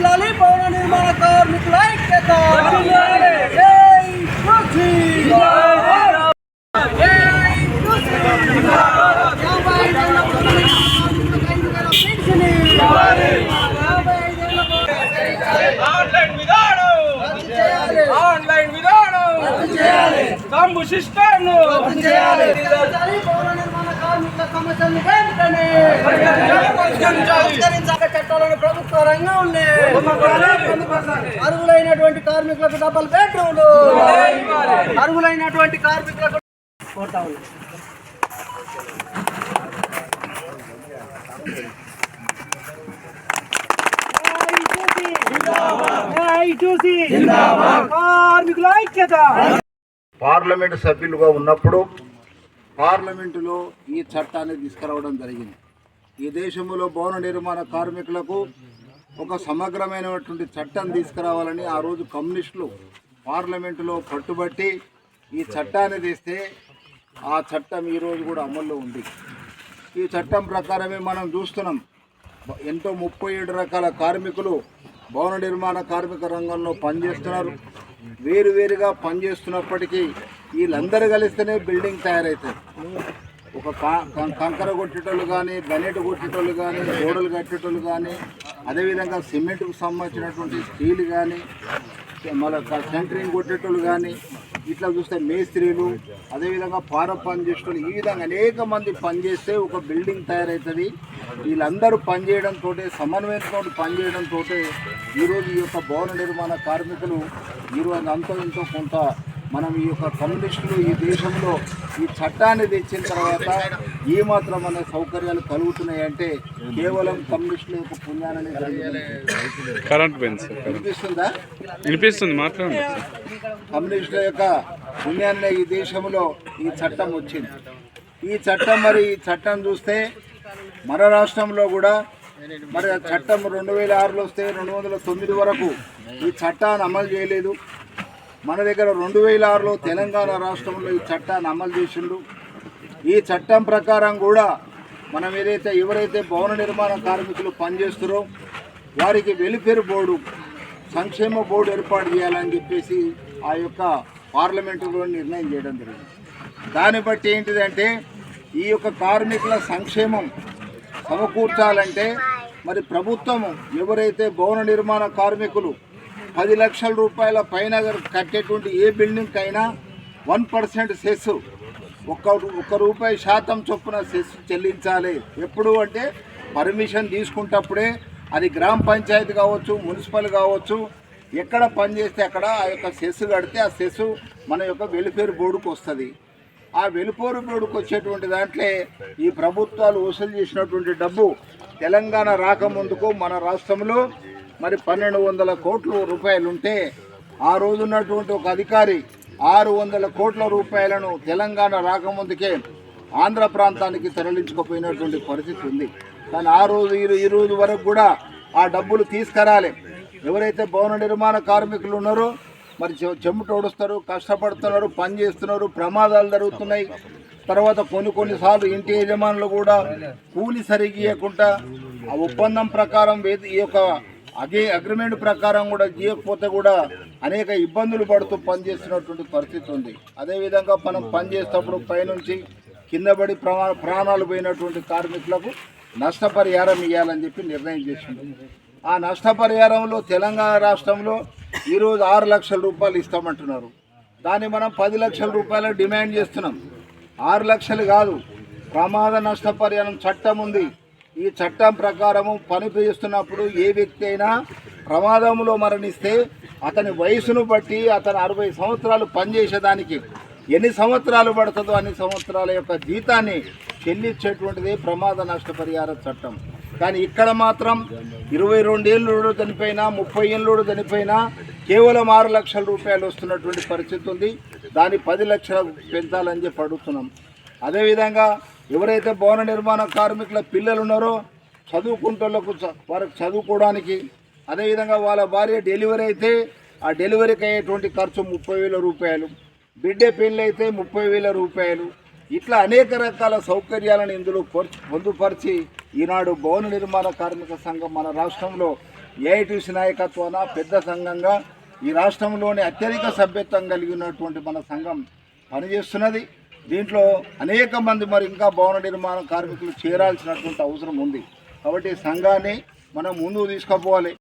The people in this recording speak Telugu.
వర్ధిల్లాలి భవన నిర్మాణ కార్మికుల ఐక్యత జై కృషి జై కృషి యాభై ఐదేళ్ళ భవన నిర్మాణ కార్మికుల పెన్షన్ యాభై ఐదేళ్ళ భవన- ఆన్లైన్ విధానం రద్దు చేయాలి ఆన్లైన్ విధానం రద్దు చేయాలి తమ్ము సిస్టమ్ను రద్దు చేయాలి పరిష్కరించాలి భవన నిర్మాణ కార్మికుల సమస్యలను వెంటనే పరిష్కరించాలి ప్రభుత్వ రంగంలో అర్హులైనటువంటి కార్మికులకు డబల్ బెడ్రూమ్లు అర్హులైనటువంటి కార్మికులకు కోరుతా పార్లమెంట్ సభ్యులుగా ఉన్నప్పుడు పార్లమెంటులో ఈ చట్టాన్ని తీసుకురావడం జరిగింది. ఈ దేశంలో భవన నిర్మాణ కార్మికులకు ఒక సమగ్రమైనటువంటి చట్టం తీసుకురావాలని ఆ రోజు కమ్యూనిస్టులు పార్లమెంటులో పట్టుబట్టి ఈ చట్టాన్ని తీస్తే ఆ చట్టం ఈరోజు కూడా అమల్లో ఉంది. ఈ చట్టం ప్రకారమే మనం చూస్తున్నాం. ఎంతో ముప్పై ఏడు రకాల కార్మికులు భవన నిర్మాణ కార్మిక రంగంలో పనిచేస్తున్నారు. వేరు వేరుగా పనిచేస్తున్నప్పటికీ వీళ్ళందరూ కలిస్తేనే బిల్డింగ్ తయారవుతుంది ఒక కా- కంకర కొట్టేటోళ్ళు కానీ గనేటు కొట్టేటోళ్ళు కానీ గోడలు కట్టేటోళ్ళు కానీ అదేవిధంగా సిమెంట్కు సంబంధించినటువంటి స్టీల్ కానీ మళ్ళీ సెంటరింగ్ కొట్టేటోళ్ళు కానీ ఇట్లా చూస్తే మేస్త్రీలు అదేవిధంగా పార పని చేసేటోళ్ళు ఈ విధంగా అనేక మంది పనిచేస్తే ఒక బిల్డింగ్ తయారవుతుంది వీళ్ళందరూ పనిచేయడంతో సమన్వయంతో పనిచేయడంతో ఈరోజు ఈ యొక్క భవన నిర్మాణ కార్మికులు ఈరోజు అంతో ఇంతో కొంత మనం ఈ యొక్క కమ్యూనిస్టులు ఈ దేశంలో ఈ చట్టాన్ని తెచ్చిన తర్వాత ఏ మాత్రం అనే సౌకర్యాలు కలుగుతున్నాయంటే కేవలం కమ్యూనిస్టుల యొక్క పుణ్యాన్ని కరెంట్ వినిపిస్తుందా? వినిపిస్తుంది మాట్లాడండి. కమ్యూనిస్టుల యొక్క పుణ్యాన్నే ఈ దేశంలో ఈ చట్టం వచ్చింది. ఈ చట్టం మరి ఈ చట్టం చూస్తే మన రాష్ట్రంలో కూడా మరి చట్టం రెండు వేల ఆరులో వస్తే రెండు వందల తొమ్మిది వరకు ఈ చట్టాన్ని అమలు చేయలేదు. మన దగ్గర రెండు వేల ఆరులో తెలంగాణ రాష్ట్రంలో ఈ చట్టాన్ని అమలు చేసిండు. ఈ చట్టం ప్రకారం కూడా మనం ఏదైతే ఎవరైతే భవన నిర్మాణ కార్మికులు పనిచేస్తారో వారికి వెలిఫేర్ బోర్డు సంక్షేమ బోర్డు ఏర్పాటు చేయాలని చెప్పేసి ఆ యొక్క పార్లమెంటులో నిర్ణయం చేయడం జరిగింది. దాన్ని బట్టి ఏంటిదంటే ఈ యొక్క కార్మికుల సంక్షేమం సమకూర్చాలంటే మరి ప్రభుత్వం ఎవరైతే భవన నిర్మాణ కార్మికులు పది లక్షల రూపాయల పైన కట్టేటువంటి ఏ బిల్డింగ్ అయినా వన్ పర్సెంట్ సెస్ ఒక్క ఒక్క రూపాయి శాతం చొప్పున సెస్ చెల్లించాలి. ఎప్పుడు అంటే పర్మిషన్ తీసుకుంటప్పుడే అది గ్రామ పంచాయతీ కావచ్చు మున్సిపల్ కావచ్చు ఎక్కడ పనిచేస్తే అక్కడ ఆ యొక్క సెస్ కడితే ఆ సెస్ మన యొక్క వెల్ఫేర్ బోర్డుకు వస్తుంది. ఆ వెలుపూరు బోర్డుకు వచ్చేటువంటి దాంట్లో ఈ ప్రభుత్వాలు వసూలు చేసినటువంటి డబ్బు తెలంగాణ రాకముందుకు మన రాష్ట్రంలో మరి పన్నెండు వందల కోట్ల రూపాయలు ఉంటే ఆ రోజు ఉన్నటువంటి ఒక అధికారి ఆరు వందల కోట్ల రూపాయలను తెలంగాణ రాకముందుకే ఆంధ్ర ప్రాంతానికి తరలించుకుపోయినటువంటి పరిస్థితి ఉంది. కానీ ఆ రోజు ఈ రోజు వరకు కూడా ఆ డబ్బులు తీసుకురాలి. ఎవరైతే భవన నిర్మాణ కార్మికులు ఉన్నారో మరి చె- చెమట ఓడుస్తారు కష్టపడుతున్నారు పని చేస్తున్నారు ప్రమాదాలు జరుగుతున్నాయి. తర్వాత కొన్ని కొన్నిసార్లు ఇంటి యజమానులు కూడా కూలి సరిగియకుండా ఆ ఒప్పందం ప్రకారం వేది- ఈ యొక్క అదే అగ్రిమెంట్ ప్రకారం కూడా చేయకపోతే కూడా అనేక ఇబ్బందులు పడుతూ పనిచేస్తున్నటువంటి పరిస్థితి ఉంది. అదేవిధంగా మనం పనిచేసేటప్పుడు పైనుంచి కిందబడి ప్రమా ప్రాణాలు పోయినటువంటి కార్మికులకు నష్టపరిహారం ఇవ్వాలని చెప్పి నిర్ణయం చేసింది. ఆ నష్టపరిహారంలో తెలంగాణ రాష్ట్రంలో ఈరోజు ఆరు లక్షల రూపాయలు ఇస్తామంటున్నారు. దాన్ని మనం పది లక్షల రూపాయలు డిమాండ్ చేస్తున్నాం. ఆరు లక్షలు కాదు ప్రమాద నష్టపరిహారం చట్టం ఉంది. ఈ చట్టం ప్రకారము పని చేస్తున్నప్పుడు ఏ వ్యక్తి అయినా ప్రమాదంలో మరణిస్తే అతని వయసును బట్టి అతను అరవై సంవత్సరాలు పనిచేసేదానికి ఎన్ని సంవత్సరాలు పడుతుందో అన్ని సంవత్సరాల యొక్క జీతాన్ని చెల్లించేటువంటిది ప్రమాద నష్టపరిహార చట్టం. కానీ ఇక్కడ మాత్రం ఇరవై రెండేళ్ళు చనిపోయినా ముప్పై ఏళ్ళు చనిపోయినా కేవలం ఆరు లక్షల రూపాయలు వస్తున్నటువంటి పరిస్థితి ఉంది. దాన్ని పది లక్షలు పెంచాలని చెప్పి అడుగుతున్నాం. అదేవిధంగా ఎవరైతే భవన నిర్మాణ కార్మికుల పిల్లలు ఉన్నారో చదువుకుంటోళ్ళకు వారికి చదువుకోవడానికి అదేవిధంగా వాళ్ళ భార్య డెలివరీ అయితే ఆ డెలివరీకి అయ్యేటువంటి ఖర్చు ముప్పై వేల రూపాయలు. బిడ్డే పెళ్ళి అయితే ముప్పై వేల రూపాయలు. ఇట్లా అనేక రకాల సౌకర్యాలను ఇందులో పొర్- పొందుపరిచి ఈనాడు భవన నిర్మాణ కార్మిక సంఘం మన రాష్ట్రంలో ఏఐటీసీ నాయకత్వాన పెద్ద సంఘంగా ఈ రాష్ట్రంలోని అత్యధిక సభ్యత్వం కలిగి ఉన్నటువంటి మన సంఘం పనిచేస్తున్నది. దీంట్లో అనేక మంది మరి ఇంకా భవన నిర్మాణ కార్మికులు చేరాల్సినటువంటి అవసరం ఉంది. కాబట్టి సంఘాన్ని మనం ముందుకు తీసుకుపోవాలి.